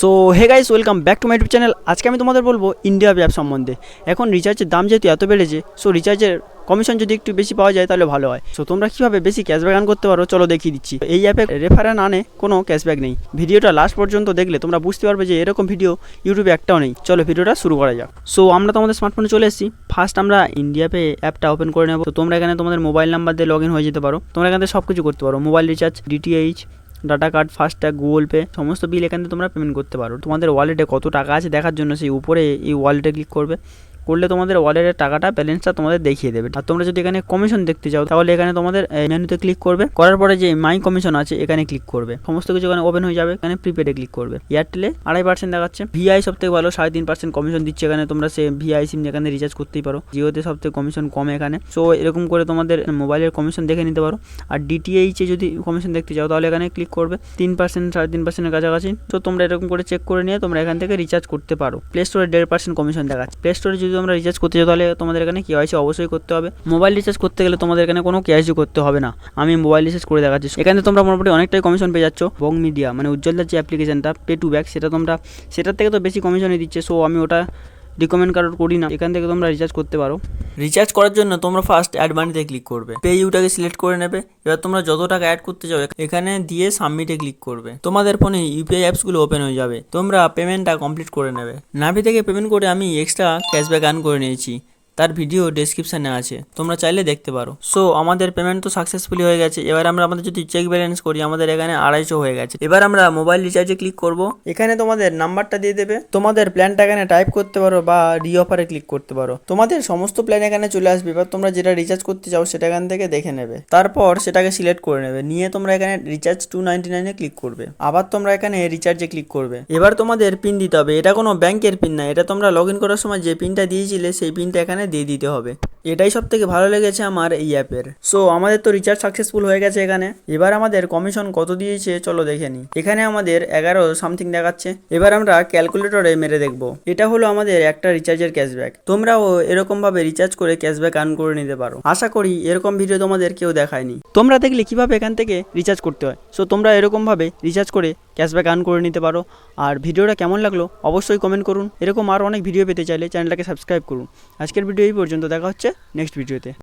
So hey guys welcome back to my YouTube channel আজকে আমি তোমাদের বলব ইন্ডিয়া অ্যাপ সম্বন্ধে। এখন রিচার্জের দাম যেহেতু এত বেড়েছে সো রিচার্জের কমিশন যদি একটু বেশি পাওয়া যায়, তাহলে ভালো হয়। সো তোমরা কীভাবে বেশি ক্যাশব্যাক আর্ন করতে পারো, চলো দেখিয়ে দিচ্ছি। এই অ্যাপে রেফারেন আনে কোনো ক্যাশব্যাক নেই। ভিডিওটা লাস্ট পর্যন্ত দেখলে তোমরা বুঝতে পারবে যে এরকম ভিডিও ইউটিউবে একটাও নেই। চলো ভিডিওটা শুরু করা যাক। সো আমরা তোমাদের স্মার্টফোনে চলে এসেছি। ফার্স্ট আমরা ইন্ডিয়া পে অ্যাপটা ওপেন করে নেব। তো তোমরা এখানে তোমাদের মোবাইল নাম্বার দিয়ে লগ ইন হয়ে যেতে পারো। তোমরা এখানে সব কিছু করতে পারো। Mobile recharge DTH data card FASTag Google Pay সমস্ত বিল এখান থেকে তোমরা পেমেন্ট করতে পারো। তোমাদের ওয়ালেটে কত টাকা আছে দেখার জন্য সেই উপরে এই ওয়ালেটে ক্লিক করবে। করলে তোমাদের ওয়ালেটের টাকাটা ব্যালেন্সটা তোমাদের দেখিয়ে দেবে। আর তোমরা যদি এখানে কমিশন দেখতে চাও তাহলে এখানে তোমাদের মেনুতে ক্লিক করবে। করার পরে যে মাই কমিশন আছে, এখানে ক্লিক করবে। সমস্ত কিছু এখানে ওপেন হয়ে যাবে, এখানে প্রিপেডে ক্লিক করবে। এয়ারটেলে আড়াই পার্সেন্ট দেখাচ্ছে। ভিআই সব থেকে ভালো, সাড়ে তিন পার্সেন্ট কমিশন দিচ্ছে এখানে। তোমরা সে ভিআই সিম এখানে রিচার্জ করতেই পারো। জিওতে সব থেকে কমিশন কম এখানে। সো এরকম করে তোমাদের মোবাইলের কমিশন দেখে নিতে পারো। আর ডিটিএইচে যদি কমিশন দেখতে চাও তাহলে এখানে ক্লিক করবে। তিন পার্সেন্ট সাড়ে তিন পার্সেন্টের কাছাকাছি। তো তোমরা এরকম করে চেক করে নিয়ে তোমরা এখান থেকে রিচার্জ করতে পারো। প্লে স্টোরে দেড় পার্সেন্ট কমিশন দেখাচ্ছে। প্লে স্টোরে যদি তোমরা রিচার্জ করতে চাও তাহলে তোমাদের এখানে কেওয়াইসি অবশ্যই করতে হবে। মোবাইল রিচার্জ করতে গেলে তোমাদের এখানে কোনো কেওয়াইসি করতে হবে না। আমি মোবাইল রিচার্জ করে দেখাচ্ছি। এখানে তোমরা মোটামুটি অনেকটাই কমিশন পেয়ে যাচ্ছ। বং মিডিয়া মানে উজ্জ্বলদার যে অ্যাপ্লিকেশনটা পে টু ব্যাক সেটা তোমরা, সেটার থেকে তো বেশি কমিশনই দিচ্ছে। সো আমি ওটা রিকমেন্ড কারোর করি না, এখান থেকে তোমরা রিচার্জ করতে পারো। রিচার্জ করার জন্য তোমরা ফার্স্ট অ্যাড মানিতে ক্লিক করবে। পে ইউটাকে সিলেক্ট করে নেবে। এবার তোমরা যত টাকা অ্যাড করতে চাও এখানে দিয়ে সাবমিটে ক্লিক করবে। তোমাদের ফোনে ইউপিআই অ্যাপসগুলো ওপেন হয়ে যাবে। তোমরা পেমেন্টটা কমপ্লিট করে নেবে। নাভি থেকে পেমেন্ট করে আমি এক্সট্রা ক্যাশব্যাক আন করে নিয়েছি। তার ভিডিও ডেসক্রিপশানে আছে, তোমরা চাইলে দেখতে পারো। সো আমাদের পেমেন্ট তো সাকসেসফুলি হয়ে গেছে। এবার আমরা আমাদের যদি চেক ব্যালেন্স করি, আমাদের এখানে আড়াইশো হয়ে গেছে। এবার আমরা মোবাইল রিচার্জে ক্লিক করব। এখানে তোমাদের নাম্বারটা দিয়ে দেবে। তোমাদের প্ল্যানটা এখানে টাইপ করতে পারো বা রি অফারে ক্লিক করতে পারো। তোমাদের সমস্ত প্ল্যান এখানে চলে আসবে। এবার তোমরা যেটা রিচার্জ করতে চাও, সেটা এখান থেকে দেখে নেবে। তারপর সেটাকে সিলেক্ট করে নেবে। নিয়ে তোমরা এখানে রিচার্জ টু নাইনটি নাইনে ক্লিক করবে। আবার তোমরা এখানে রিচার্জে ক্লিক করবে। এবার তোমাদের পিন দিতে হবে। এটা কোনো ব্যাংকের পিন না। এটা তোমরা লগ ইন করার সময় যে পিনটা দিয়েছিলে, সেই পিনটা এখানে দিয়ে দিতে হবে। এটাই সব থেকে ভালো লেগেছে আমার এই অ্যাপের। সো আমাদের তো রিচার্জ সাকসেসফুল হয়ে গেছে এখানে। এবার আমাদের কমিশন কত দিয়েছে চলো দেখে নিই এখানে আমাদের এগারো সামথিং দেখাচ্ছে। এবার আমরা ক্যালকুলেটরে মেরে দেখব। এটা হলো আমাদের একটা রিচার্জের ক্যাশব্যাক তোমরাও এরকম ভাবে রিচার্জ করে ক্যাশব্যাক আর্ন করে নিতে পারো। আশা করি এরকম ভিডিও তোমাদের কেউ দেখায়নি। তোমরা দেখলে কীভাবে এখান থেকে রিচার্জ করতে হয়। সো তোমরা এরকম ভাবে রিচার্জ করে ক্যাশব্যাক আর্ন করে নিতে পারো। আর ভিডিওটা কেমন লাগল অবশ্যই কমেন্ট করুন। এরকম আরও অনেক ভিডিও পেতে চাইলে চ্যানেলটাকে সাবস্ক্রাইব করুন। আজকের ভিডিও এই পর্যন্ত। দেখা হচ্ছে নেক্সট ভিডিওতে